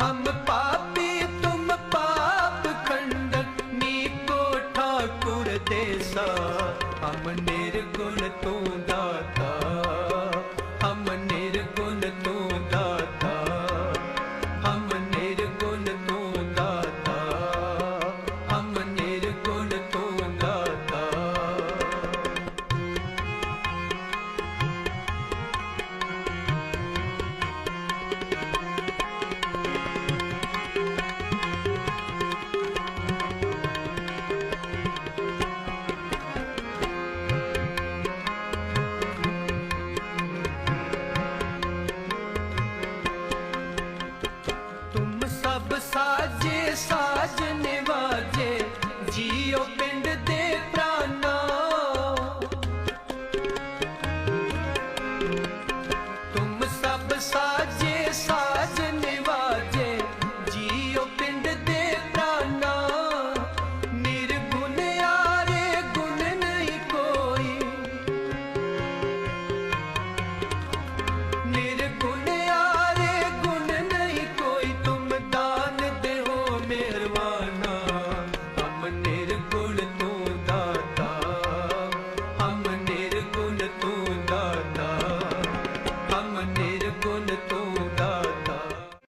हम पापी तुम पाप खंडन नीको ठाकुर देसा हम निर्गुण तू ਸਾਜੇ ਸਾਜ ਨਿਵਾਜੇ ਜੀਓ ਪਿੰਡ ਦੇ ਪ੍ਰਾਨਾ। ਤੁਮ con todo.